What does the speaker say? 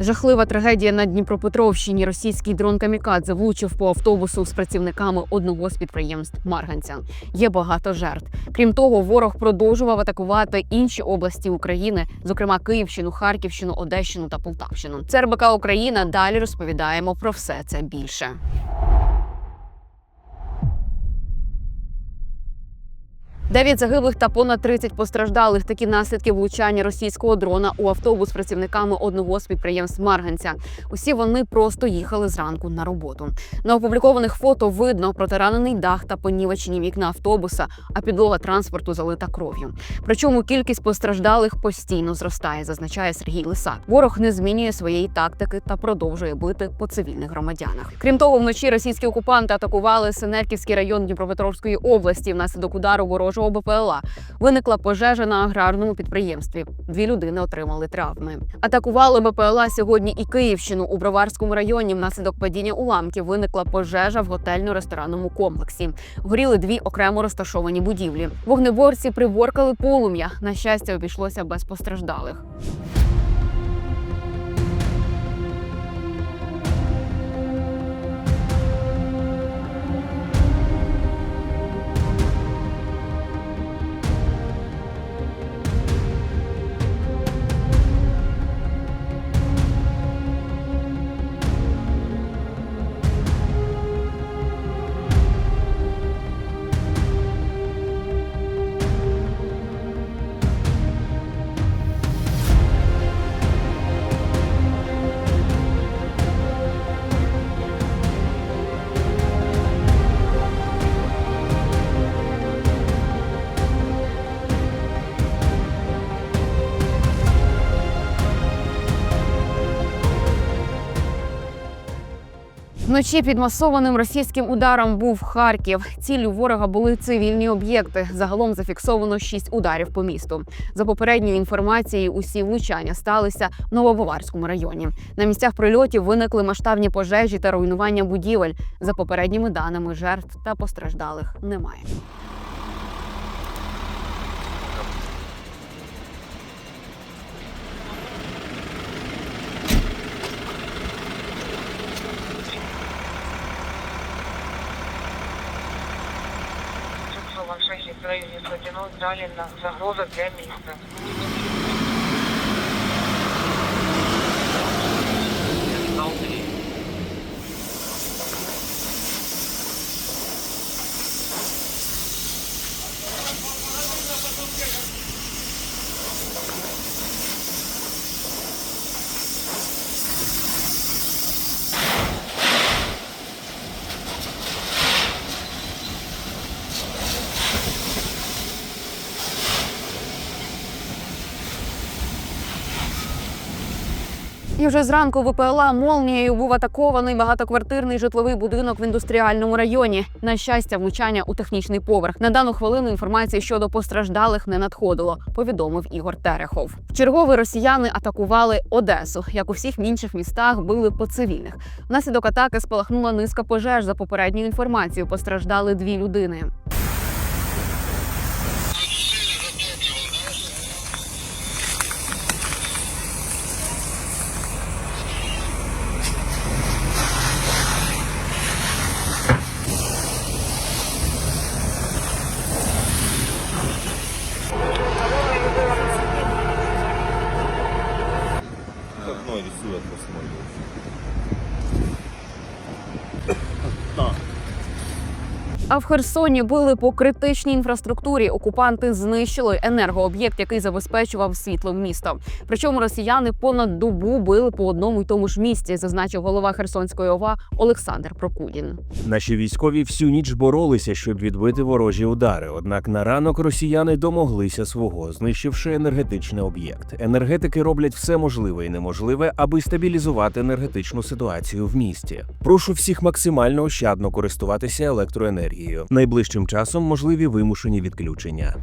Жахлива трагедія на Дніпропетровщині. Російський дрон Камікадзе влучив по автобусу з працівниками одного з підприємств Марганця. Є багато жертв. Крім того, ворог продовжував атакувати інші області України, зокрема Київщину, Харківщину, Одещину та Полтавщину. Це РБК Україна. Далі розповідаємо про все це більше. Дев'ять загиблих та понад 30 постраждалих. Такі наслідки влучання російського дрона у автобус з працівниками одного з підприємств Марганця. Усі вони просто їхали зранку на роботу. На опублікованих фото видно протаранений дах та понівечені вікна автобуса, а підлога транспорту залита кров'ю. Причому кількість постраждалих постійно зростає, зазначає Сергій Лисак. Ворог не змінює своєї тактики та продовжує бити по цивільних громадянах. Крім того, вночі російські окупанти атакували Сенерківський район Дніпропетровської області. Внаслідок удару ворожого БПЛА виникла пожежа на аграрному підприємстві. Дві людини отримали травми. Атакували БПЛА сьогодні і Київщину у Броварському районі. Внаслідок падіння уламків виникла пожежа в готельно-ресторанному комплексі. Горіли дві окремо розташовані будівлі. Вогнеборці приборкали полум'я. На щастя, обійшлося без постраждалих. Вночі під масованим російським ударом був Харків. Ціллю ворога були цивільні об'єкти. Загалом зафіксовано шість ударів по місту. За попередньою інформацією, усі влучання сталися в Новобаварському районі. На місцях прильотів виникли масштабні пожежі та руйнування будівель. За попередніми даними жертв та постраждалих немає. Вам шахи районе далі на загроза для места. І вже зранку ВПЛА молнією був атакований багатоквартирний житловий будинок в індустріальному районі. На щастя, влучання у технічний поверх. На дану хвилину інформації щодо постраждалих не надходило. Повідомив Ігор Терехов. Вчергове росіяни атакували Одесу. Як у всіх інших містах, били по цивільних. Внаслідок атаки спалахнула низка пожеж. За попередньою інформацією, постраждали дві людини. окно рисует, А в Херсоні били по критичній інфраструктурі. Окупанти знищили енергооб'єкт, який забезпечував світло місто. Причому росіяни понад добу били по одному й тому ж місці, зазначив голова Херсонської ОВА Олександр Прокудін. Наші військові всю ніч боролися, щоб відбити ворожі удари. Однак на ранок росіяни домоглися свого, знищивши енергетичний об'єкт. Енергетики роблять все можливе і неможливе, аби стабілізувати енергетичну ситуацію в місті. Прошу всіх максимально ощадно користуватися електроенергією. Найближчим часом можливі вимушені відключення.